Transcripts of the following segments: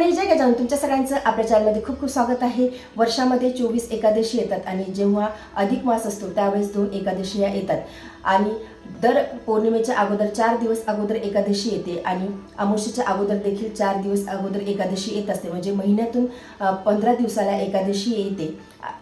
मंडळी जय गजानन तुमच्या सगळ्यांचं आपल्या चॅनलमध्ये खूप खूप स्वागत आहे. वर्षामध्ये चोवीस एकादशी येतात आणि जेव्हा अधिक मास असतो त्यावेळेस दोन एकादशी या येतात. आणि दर पौर्णिमेच्या अगोदर चार दिवस अगोदर एकादशी येते आणि अमावस्येच्या अगोदर देखील चार दिवस अगोदर एकादशी येत असते. म्हणजे महिन्यातून पंधरा दिवसाला एकादशी येते.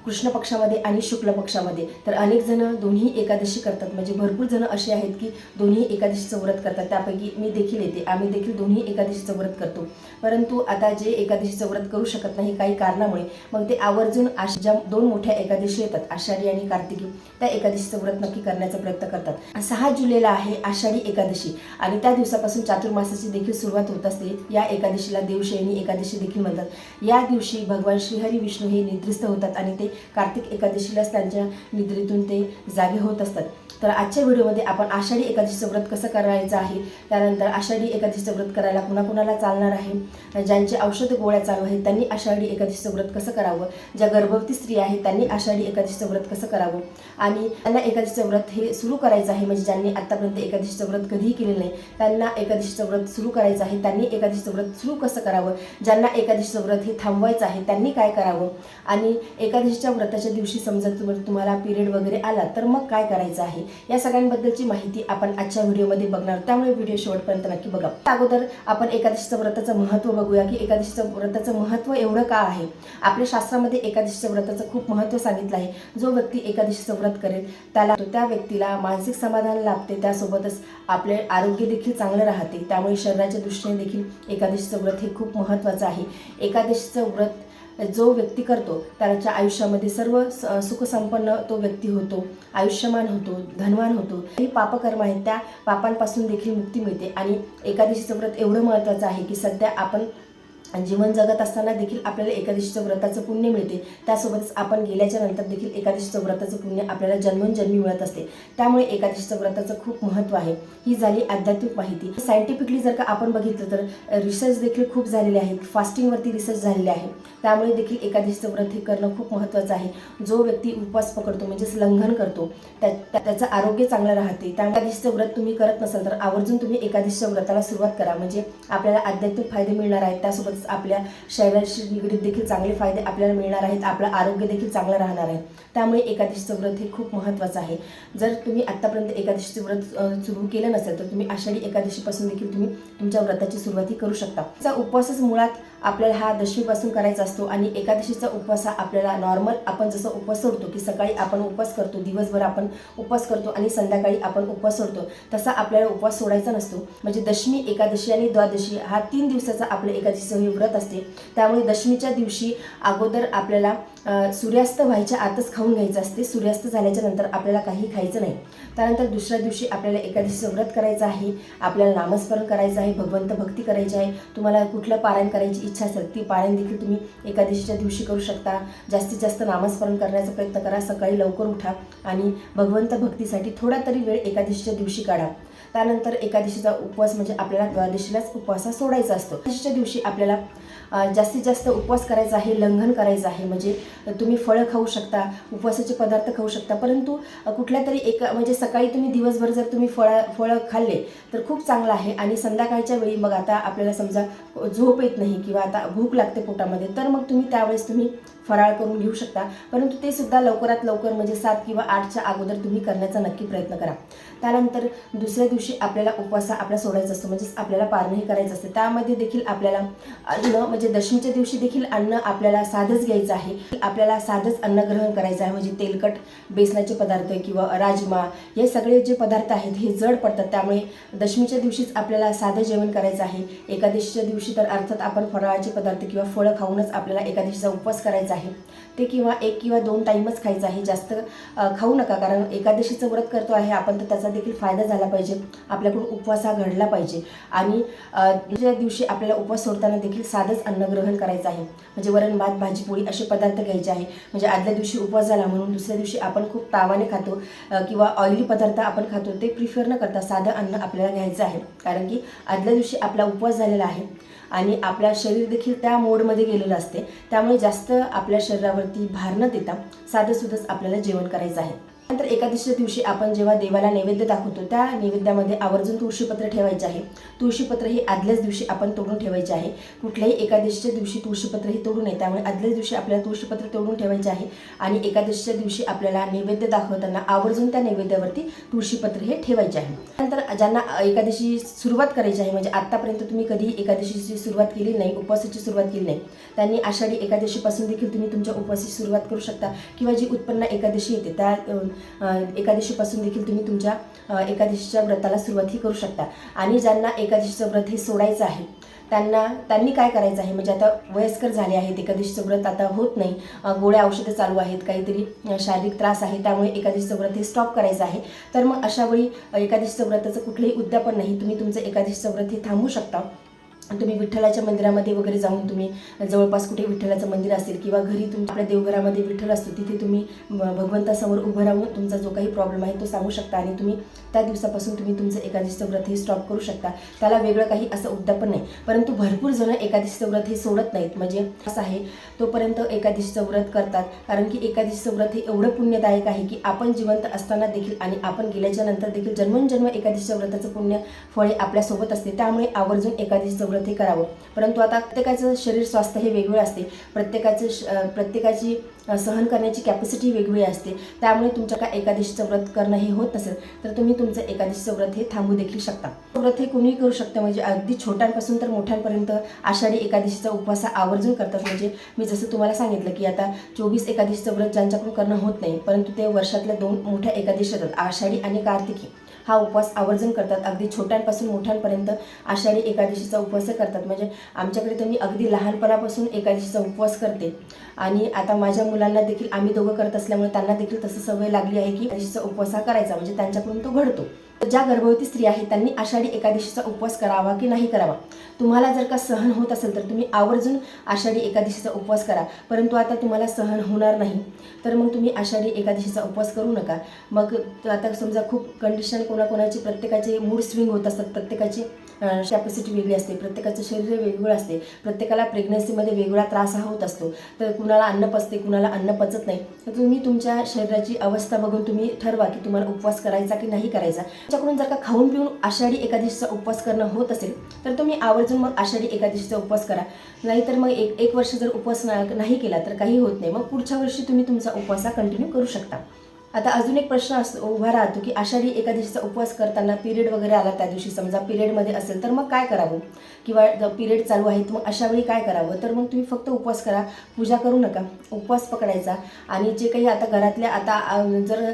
कृष्ण पक्षामध्ये आणि शुक्ल पक्षामध्ये. तर अनेक जण दोन्ही एकादशी करतात. म्हणजे भरपूर जण असे आहेत की दोन्ही एकादशीचं व्रत करतात. त्यापैकी मी देखील येते. आम्ही देखील दोन्ही एकादशीचं व्रत करतो. परंतु आता जे एकादशीचं व्रत करू शकत नाही काही कारणामुळे मग ते आवर्जून आश ज्या दोन मोठ्या एकादशी येतात. आषाढी आणि कार्तिकी. त्या एकादशीचं व्रत नक्की करण्याचा प्रयत्न करतात. सहा जुलैला आहे आषाढी एकादशी. आणि त्या दिवसापासून चातुर्मासाची देखील सुरुवात होत असते. या एकादशीला देवशयनी एकादशी देखील म्हणतात. या दिवशी भगवान श्रीहरी विष्णू हे निद्रिस्त होतात आणि ते कार्तिक एकादशीलाच त्यांच्या निद्रेतून ते जागे होत असतात. तर आजच्या व्हिडिओमध्ये आपण आषाढी एकादशीचं व्रत कसं करायचं आहे? त्यानंतर आषाढी एकादशीचं व्रत करायला कुणाकुणाला चालणार आहे? ज्यांचे औषध गोळ्या चालू आहेत त्यांनी आषाढी एकादशीचं व्रत कसं करावं? ज्या गर्भवती स्त्री आहेत त्यांनी आषाढी एकादशीचं व्रत कसं करावं? आणि त्यांना एकादशीचं व्रत हे सुरू करायचं आहे म्हणजे ज्यांनी आत्तापर्यंत एकादशीचं व्रत कधीही केलेलं नाही त्यांना एकादशीचं व्रत सुरू करायचं आहे त्यांनी एकादशीचं व्रत सुरू कसं करावं? ज्यांना एकादशीचं व्रत हे थांबवायचं आहे त्यांनी काय करावं? आणि एका एकादशीच्या व्रताच्या दिवशी समजा तुम्हाला तुम्हाला पिरियड वगैरे आला तर मग काय करायचं आहे? या सगळ्यांबद्दलची माहिती आपण आजच्या व्हिडिओमध्ये बघणार. त्यामुळे व्हिडिओ शेवटपर्यंत नक्की बघा. अगोदर आपण एकादशीचं व्रताचं महत्त्व बघूया की एकादशीचं व्रताचं महत्त्व एवढं का आहे? आपल्या शास्त्रामध्ये एकादशीच्या व्रताचं खूप महत्त्व सांगितलं आहे. जो व्यक्ती एकादशीचं व्रत करेल त्याला त्या व्यक्तीला मानसिक समाधान लाभते. त्यासोबतच आपले आरोग्य देखील चांगलं राहते. त्यामुळे शरीराच्या दृष्टीने देखील एकादशीचं व्रत हे खूप महत्त्वाचं आहे. एकादशीचं व्रत जो व्यक्ती करतो त्याच्या आयुष्यामध्ये सर्व स- सुखसंपन्न तो व्यक्ती होतो आयुष्यमान होतो धनवान होतो. हे पापकर्म आहेत त्या पापांपासून देखील मुक्ती मिळते. आणि एकादशीचं व्रत एवढं महत्त्वाचं आहे की सध्या आपण जीवन जगत असताना देखील आपल्याला एकादशीचं व्रताचं पुण्य मिळते. त्यासोबतच आपण गेल्याच्यानंतर देखील एकादशीचं व्रताचं पुण्य आपल्याला जन्मनजन्मी मिळत असते. त्यामुळे एकादशीचं व्रताचं खूप महत्त्व आहे. ही झाली आध्यात्मिक माहिती. सायंटिफिकली जर का आपण बघितलं तर रिसर्च देखील खूप झालेले आहेत. फास्टिंगवरती रिसर्च झालेले आहे. त्यामुळे देखील एकादशीचं व्रत हे करणं खूप महत्त्वाचं आहे. जो व्यक्ती उपवास पकडतो म्हणजेच लंघन करतो त्या त्याचं आरोग्य चांगलं राहते. त्या एकादशीचं व्रत तुम्ही करत नसाल तर आवर्जून तुम्ही एकादशीच्या व्रताला सुरुवात करा. म्हणजे आपल्याला आध्यात्मिक फायदे मिळणार आहेत. त्यासोबतच आपल्या शरीराशी निगडीत देखील चांगले फायदे आपल्याला मिळणार आहेत. आपलं आरोग्य देखील चांगलं राहणार आहे. त्यामुळे एकादशीचं व्रत हे खूप महत्त्वाचं आहे. जर तुम्ही आत्तापर्यंत एकादशीचं व्रत सुरू केलं नसेल तर तुम्ही आषाढी एकादशीपासून देखील तुम्ही तुमच्या व्रताची सुरुवाती करू शकता. त्याचा उपवासच मुळात आपल्याला हा दशमीपासून करायचा असतो आणि एकादशीचा उपवास हा आपल्याला नॉर्मल आपण जसं उपवास सोडतो की सकाळी आपण उपवास करतो दिवसभर आपण उपवास करतो आणि संध्याकाळी आपण उपवास सोडतो तसा आपल्याला उपवास सोडायचा नसतो. म्हणजे दशमी एकादशी आणि द्वादशी हा तीन दिवसाचा आपलं एकादशीचं हे व्रत असते. त्यामुळे दशमीच्या दिवशी अगोदर आपल्याला सूर्यास्त व्हायच्या आतच खाऊन घ्यायचं असते. सूर्यास्त झाल्याच्यानंतर आपल्याला काही खायचं नाही. त्यानंतर दुसऱ्या दिवशी आपल्याला एकादशीचं व्रत करायचं आहे. आपल्याला नामस्मरण करायचं आहे. भगवंत भक्ती करायची आहे. तुम्हाला कुठलं पारायण करायची इच्छा असेल ती पारायण देखील तुम्ही. एकादशीच्या दिवशी करू शकता. जास्तीत जास्त नामस्मरण करण्याचा प्रयत्न करा. सकाळी लवकर उठा आणि भगवंत भक्तीसाठी थोडा तरी वेळ एकादशीच्या दिवशी काढा. त्यानंतर एकादशीचा उपवास म्हणजे आपल्याला द्वादशीलाच उपवासा सोडायचा असतो. एकादशीच्या दिवशी आपल्याला जास्तीत जास्त उपवास करायचा आहे लंघन करायचं आहे. म्हणजे तुम्ही फळं खाऊ शकता उपवासाचे पदार्थ खाऊ शकता. परंतु कुठल्या तरी एका म्हणजे सकाळी तुम्ही दिवसभर जर तुम्ही फळं फळं खाल्ले तर खूप चांगलं आहे. आणि संध्याकाळच्या वेळी मग आता आपल्याला समजा झोप येत नाही किंवा आता भूक लागते पोटामध्ये तर मग तुम्ही त्यावेळेस तुम्ही फराळ करून घेऊ शकता. परंतु ते सुद्धा लवकरात लवकर म्हणजे सात किंवा आठच्या अगोदर तुम्ही करण्याचा नक्की प्रयत्न करा. त्यानंतर दुसऱ्या दिवशी आपल्याला उपवास आपला सोडायचा असतो. म्हणजेच आपल्याला पारणही करायचं असतं. त्यामध्ये देखील आपल्याला अन्न म्हणजे दशमीच्या दिवशी देखील अन्न आपल्याला साधंच घ्यायचं आहे. आपल्याला साधंच अन्न ग्रहण करायचं आहे. म्हणजे तेलकट बेसनाचे पदार्थ किंवा राजमा हे सगळे जे पदार्थ आहेत हे जड पडतात. त्यामुळे दशमीच्या दिवशीच आपल्याला साधं जेवण करायचं आहे. एकादशीच्या दिवशी तर अर्थात आपण फराळाचे पदार्थ किंवा फळं खाऊनच आपल्याला एकादशीचा उपवास करायचा आहे. ते किंवा एक किंवा दोन टाईमच खायचं आहे. जास्त खाऊ नका. कारण एकादशीचं व्रत करतो आहे आपण तर त्याचा देखील फायदा झाला पाहिजे. आपल्याकडून उपवास हा घडला पाहिजे. आणि दुसऱ्या दिवशी आपल्याला उपवास सोडताना देखील साधंच अन्न ग्रहण करायचं आहे. म्हणजे वरण भात भाजी पोळी असे पदार्थ घ्यायचे आहे. म्हणजे आदल्या दिवशी उपवास झाला म्हणून दुसऱ्या दिवशी आपण खूप तावाने खातो किंवा ऑइली पदार्थ आपण खातो ते प्रिफर न करता साधं अन्न आपल्याला घ्यायचं आहे. कारण की आदल्या दिवशी आपला उपवास झालेला आहे आणि आपला शरीर देखील त्या मोडमध्ये गेलेलं असते. त्यामुळे जास्त आपल्या शरीरावरती भार न देता साधं आपल्याला जेवण करायचं आहे. नंतर एकादशीच्या दिवशी आपण जेव्हा देवाला नैवेद्य दाखवतो त्या नैवेद्यामध्ये आवर्जून तुळशीपत्र ठेवायचे आहे. तुळशीपत्र हे आदल्याच दिवशी आपण तोडून ठेवायचे आहे. कुठल्याही एकादशीच्या दिवशी तुळशीपत्र हे तोडू नये त्यामुळे आदल्याच दिवशी आपल्याला तुळशीपत्र तोडून ठेवायचे आहे आणि एकादशीच्या दिवशी आपल्याला नैवेद्य दाखवताना आवर्जून त्या नैवेद्यावरती तुळशीपत्र हे ठेवायचे आहे. नंतर ज्यांना एकादशी सुरुवात करायची आहे म्हणजे आत्तापर्यंत तुम्ही कधी एकादशीची सुरुवात केली नाही उपवासाची सुरुवात केली नाही त्यांनी आषाढी एकादशीपासून देखील तुम्ही तुमच्या उपवासाची सुरुवात करू शकता किंवा जी उत्पन्न एकादशी येते त्या एकादशीपासून देखील तुम्ही तुमच्या एकादशीच्या व्रताला सुरुवातही करू शकता. आणि ज्यांना एकादशीचं व्रत हे सोडायचं आहे त्यांना त्यांनी काय करायचं आहे? म्हणजे आता वयस्कर झाले आहेत एकादशीचं व्रत आता होत नाही. गोळ्या औषधं चालू आहेत काहीतरी शारीरिक त्रास आहे त्यामुळे एकादशीचं व्रत हे स्टॉप करायचं आहे. तर मग अशावेळी एकादशीचं व्रताचं कुठलंही उद्यापन नाही. तुम्ही तुमचं एकादशीचं व्रत हे थांबू शकता. तुम्ही विठ्ठलाच्या मंदिरामध्ये वगैरे जाऊन तुम्ही जवळपास कुठे विठ्ठलाचं मंदिर असेल किंवा घरी तुमच्या आपल्या देवघरामध्ये विठ्ठल असतो तिथे तुम्ही भगवंतासमोर उभं राहून तुमचा जो काही प्रॉब्लेम आहे तो सांगू शकता आणि तुम्ही त्या दिवसापासून तुम्ही तुमचं एकादशीचं व्रत हे स्टॉप करू शकता. त्याला वेगळं काही असं उद्यापन नाही. परंतु भरपूर जण एकादशीचं व्रत हे सोडत नाहीत. म्हणजे असं आहे तोपर्यंत एकादशीचं व्रत करतात. कारण की एकादशीचं व्रत हे एवढं पुण्यदायक आहे की आपण जिवंत असताना देखील आणि आपण गेल्याच्यानंतर देखील जन्मोजन्म एकादशीच्या व्रताचं पुण्य फळे आपल्यासोबत असते. त्यामुळे आवर्जून एकादशीचं व्रत ते करावं. परंतु आता प्रत्येकाचं शरीर स्वास्थ्य हे वेगवेगळं असते. प्रत्येकाचं श- प्रत्येकाची सहन करण्याची कॅपॅसिटी वेगवेगळी असते. त्यामुळे तुमच्या काय एकादशीचं व्रत करणं हे होत नसेल तर तुम्ही तुमचं एकादशीचं व्रत हे थांबू देखील शकता. व्रत हे कोणीही करू शकतं म्हणजे अगदी छोट्यांपासून तर मोठ्यांपर्यंत आषाढी एकादशीचा उपवास आवर्जून करतात. म्हणजे मी जसं तुम्हाला सांगितलं की आता चोवीस एकादशीचं व्रत ज्यांच्याकडून करणं होत नाही परंतु ते वर्षातल्या दोन मोठ्या एकादशी येतात आषाढी आणि कार्तिकी. हा उपवास आवर्जून करतात. अगदी छोट्यांपासून मोठ्यांपर्यंत आषाढी एकादशीचा उपवास करतात. म्हणजे आमच्याकडे तर मी अगदी लहानपणापासून एकादशीचा उपवास करते. आणि आता माझ्या मुलांना देखील आम्ही दोघं करत असल्यामुळे त्यांना देखील तसं सवय लागली आहे की एकादशीचा उपवास हा करायचा. म्हणजे त्यांच्याकडून तो घडतो. ज्या गर्भवती स्त्री आहेत त्यांनी आषाढी एकादशीचा उपवास करावा की नाही करावा? तुम्हाला जर का सहन होत असेल तर तुम्ही आवर्जून आषाढी एकादशीचा उपवास करा. परंतु आता तुम्हाला सहन होणार नाही. तर मग तुम्ही आषाढी एकादशीचा उपवास करू नका. मग आता समजा खूप कंडिशन कोणाकोणाची प्रत्येकाचे मूड स्विंग होत असतात प्रत्येकाची कॅपॅसिटी वेगळी असते प्रत्येकाचं शरीर वेगवेगळं असते प्रत्येकाला प्रेग्नन्सीमध्ये वेगळा त्रास हा होत असतो. तर कुणाला अन्न पचते कुणाला अन्न पचत नाही. तर तुम्ही तुमच्या शरीराची अवस्था बघून तुम्ही ठरवा की तुम्हाला उपवास करायचा की नाही करायचा. तुमच्याकडून जर का खाऊन पिऊन आषाढी एकादशीचा उपवास करणं होत असेल तर तुम्ही आवर्जून मग आषाढी एकादशीचा उपवास करा. नाहीतर मग एक एक वर्ष जर उपवास ना- नाही केला तर काही होत नाही. मग पुढच्या वर्षी तुम्ही तुमचा उपवास हा कंटिन्यू करू शकता. आता अजून एक प्रश्न असतो उभा राहतो की आषाढी एकादशीचा उपवास करताना पिरियड वगैरे आला त्या दिवशी समजा पिरियडमध्ये असेल तर मग काय करावं? किंवा पिरियड चालू आहेत मग अशा वेळी काय करावं? तर मग तुम्ही फक्त उपवास करा. पूजा करू नका. उपवास पकडायचा. आणि जे काही आता घरातल्या आता जर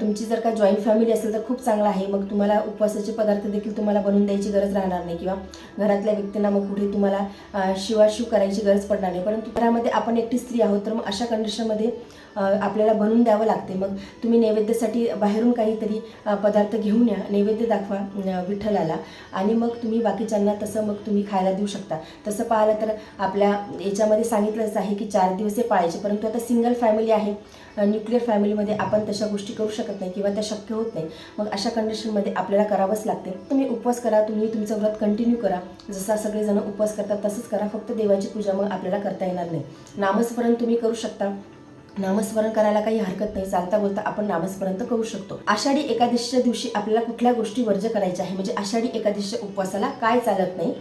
तुमची जर का जॉईंट फॅमिली असेल तर खूप चांगलं आहे. मग तुम्हाला उपवासाचे पदार्थ देखील तुम्हाला बनवून द्यायची गरज राहणार नाही. किंवा घरातल्या व्यक्तींना मग कुठे तुम्हाला शिवाशिव करायची गरज पडणार नाही. परंतु घरामध्ये आपण एकटी स्त्री आहोत तर मग अशा कंडिशनमध्ये आपल्याला बनवून द्यावं लागते. मग तुम्ही नैवेद्यासाठी बाहेरून काहीतरी पदार्थ घेऊन या नैवेद्य दाखवा विठ्ठलाला. आणि मग तुम्ही बाकीच्यांना तसं मग तुम्ही खायला देऊ शकता. तसं पाहिलं तर आपल्या याच्यामध्ये सांगितलंच आहे की चार दिवस हे पाळायचे परंतु आता सिंगल फॅमिली आहे. न्यूक्लिअर फॅमिलीमध्ये आपण तशा गोष्टी करू शकत नाही किंवा त्या शक्य होत नाही. मग अशा कंडिशनमध्ये आपल्याला करावंच लागते. तुम्ही उपवास करा तुम्ही तुमचं व्रत कंटिन्यू करा. जसा सगळेजण उपवास करतात तसंच करा. फक्त देवाची पूजा मग आपल्याला करता येणार नाही. नामस्मरण तुम्ही करू शकता. नामस्मरण करायला काही हरकत नाही चालता बोलता आपण नामस्मरण तर करू शकतो. आषाढी एकादशीच्या दिवशी आपल्याला कुठल्या गोष्टी वर्ज करायच्या आहे? म्हणजे आषाढी एकादशीच्या उपवासाला काय चालत नाही?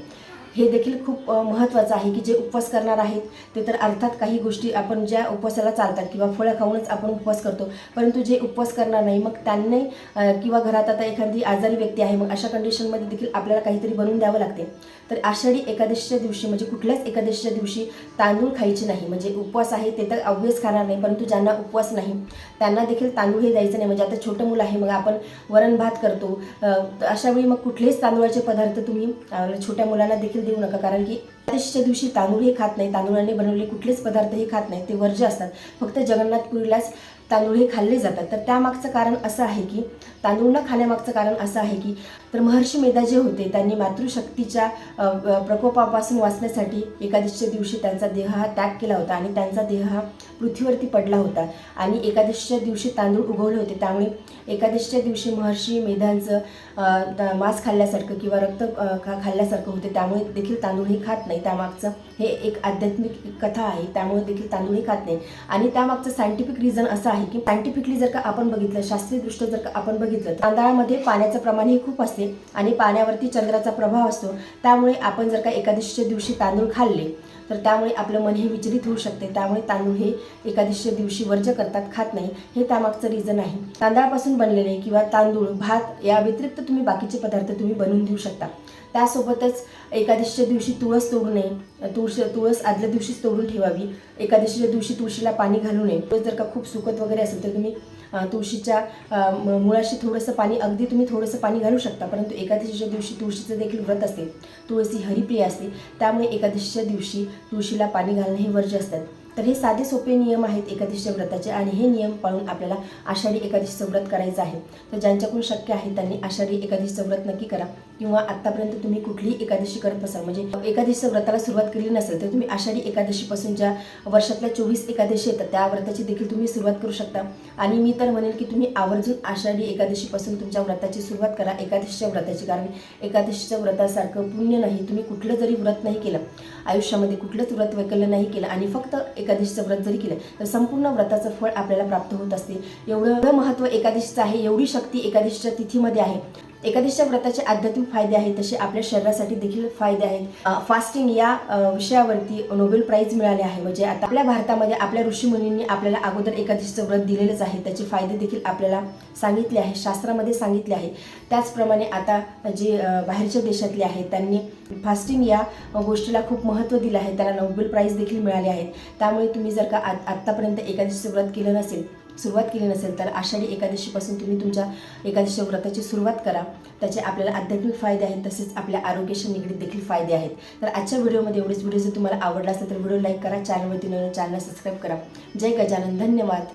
हे देखील खूप महत्त्वाचं आहे की जे उपवास करणार आहेत ते तर अर्थात काही गोष्टी आपण ज्या उपवासाला चालतात किंवा फळं खाऊनच आपण उपवास करतो परंतु जे उपवास करणार नाही मग त्यांनी किंवा घरात आता एखादी आजारी व्यक्ती आहे मग अशा कंडिशनमध्ये देखील आपल्याला काहीतरी बनवून द्यावं लागते. तर आषाढी एकादशीच्या दिवशी म्हणजे कुठल्याच एकादशीच्या दिवशी तांदूळ खायचे नाही. म्हणजे उपवास आहे ते तर ऑब्वियस खाणार नाही परंतु ज्यांना उपवास नाही त्यांना देखील तांदूळ हे द्यायचं नाही. म्हणजे आता छोटं मुलं आहे मग आपण वरण भात करतो अशावेळी मग कुठलेच तांदूळाचे पदार्थ तुम्ही छोट्या मुलांना देखील देऊ नका. कारण की एकादशीच्या दिवशी तांदूळ हे खात नाही. तांदूळाने बनवलेले कुठलेच पदार्थ हे खात नाही. ते वर्ज्य असतात. फक्त जगन्नाथपुरीलाच तांदूळ हे खाल्ले जातात. तर त्यामागचं कारण असं आहे की तांदूळ न खाण्यामागचं कारण असं आहे की तर महर्षी मेधा जे होते त्यांनी मातृशक्तीच्या प्रकोपापासून वाचण्यासाठी एकादशीच्या दिवशी त्यांचा देह हा त्याग केला होता. आणि त्यांचा देह हा पृथ्वीवरती पडला होता. आणि एकादशीच्या दिवशी तांदूळ उगवले होते. त्यामुळे एकादशीच्या दिवशी महर्षी मेधांचं मांस खाल्ल्यासारखं किंवा रक्त खा खाल्ल्यासारखं होते. त्यामुळे देखील तांदूळ हे खात नाही. त्यामागचं हे एक आध्यात्मिक कथा आहे. त्यामुळे देखील तांदूळ हे खात नाही. आणि त्यामागचं सायंटिफिक रिझन असं आहे की सायंटिफिकली जर का आपण बघितलं शास्त्रीयदृष्ट्या जर का आपण बघितलं तर तांदळामध्ये पाण्याचं प्रमाण हे खूप असते आणि पाण्यावरती चंद्राचा प्रभाव असतो. त्यामुळे आपण जर का एकादशीच्या दिवशी तांदूळ खाल्ले तर त्यामुळे आपलं मन हे विचलित होऊ शकते. त्यामुळे तांदूळ हे एकादशीच्या दिवशी वर्ज करतात खात नाही. हे त्यामागचं रिझन आहे. तांदळापासून बनलेले किंवा तांदूळ भात या व्यतिरिक्त तुम्ही बाकीचे पदार्थ तुम्ही बनवून देऊ शकता. त्यासोबतच एकादशीच्या दिवशी तुळस तोडू नये. तुळस तुळस आदल्या दिवशीच तोडून ठेवावी. एकादशीच्या दिवशी तुळशीला पाणी घालू नये. तुळस जर का खूप सुकत वगैरे असेल तर तुम्ही तुळशीच्या मुळाशी थोडंसं पाणी अगदी तुम्ही थोडंसं पाणी घालू शकता. परंतु एकादशीच्या दिवशी तुळशीचं देखील व्रत असते. तुळशी हरिप्रिय असते. त्यामुळे एकादशीच्या दिवशी तुळशीला पाणी घालणं हे वर्ज्य असतात तर हे साधे सोपे नियम आहेत एकादशीच्या व्रताचे आणि हे नियम पाळून आपल्याला आषाढी एकादशीचं व्रत करायचं आहे. तर ज्यांच्याकडून शक्य आहे त्यांनी आषाढी एकादशीचं व्रत नक्की करा. किंवा आत्तापर्यंत तुम्ही कुठलीही एकादशी करत असाल म्हणजे एकादशीच्या व्रताला सुरुवात केली नसेल तर तुम्ही आषाढी एकादशीपासून ज्या वर्षातल्या चोवीस एकादशी येतात त्या व्रताची देखील तुम्ही सुरुवात करू शकता. आणि मी तर म्हणेन की तुम्ही आवर्जून आषाढी एकादशीपासून तुमच्या व्रताची सुरुवात करा एकादशीच्या व्रताची कारण एकादशीच्या व्रतासारखं पुण्य नाही तुम्ही कुठलं जरी व्रत नाही केलं आयुष्यामध्ये कुठलंच व्रत वैकल्य नाही केलं आणि फक्त एकादशीचं व्रत जरी केलं तर संपूर्ण व्रताचं फळ आपल्याला प्राप्त होत असते. एवढं एवढं महत्त्व एकादशीचं आहे एवढी शक्ती एकादशीच्या तिथीमध्ये आहे. एकादशीच्या व्रताचे आध्यात्मिक फायदे आहेत तसे आपल्या शरीरासाठी देखील फायदे आहेत. फास्टिंग या विषयावरती नोबेल प्राईज मिळाले आहे. म्हणजे आता आपल्या भारतामध्ये आपल्या ऋषीमुनींनी आपल्याला अगोदर एकादशीचं व्रत दिलेलंच आहे. त्याचे फायदे देखील आपल्याला सांगितले आहे शास्त्रामध्ये सांगितले आहे. त्याचप्रमाणे आता जे बाहेरच्या देशातले आहेत त्यांनी फास्टिंग या गोष्टीला खूप महत्त्व दिलं आहे. त्याला नोबेल प्राईज देखील मिळाले आहेत. त्यामुळे तुम्ही जर का आत आत्तापर्यंत एकादशीचं व्रत केलं नसेल सुरुवात केली नसेल तर आषाढी एकादशीपासून तुम्ही तुमच्या एकादशी व्रताची सुरुवात करा. त्याचे आपल्याला आध्यात्मिक फायदे आहेत तसेच आपल्या आरोग्याशी निगडीत देखील फायदे आहेत. तर आजच्या व्हिडिओमध्ये एवढेच. व्हिडिओ जर तुम्हाला आवडला असेल तर व्हिडिओ लाईक करा चॅनलवरती नवीन चॅनल सबस्क्राईब करा. जय गजानन. धन्यवाद.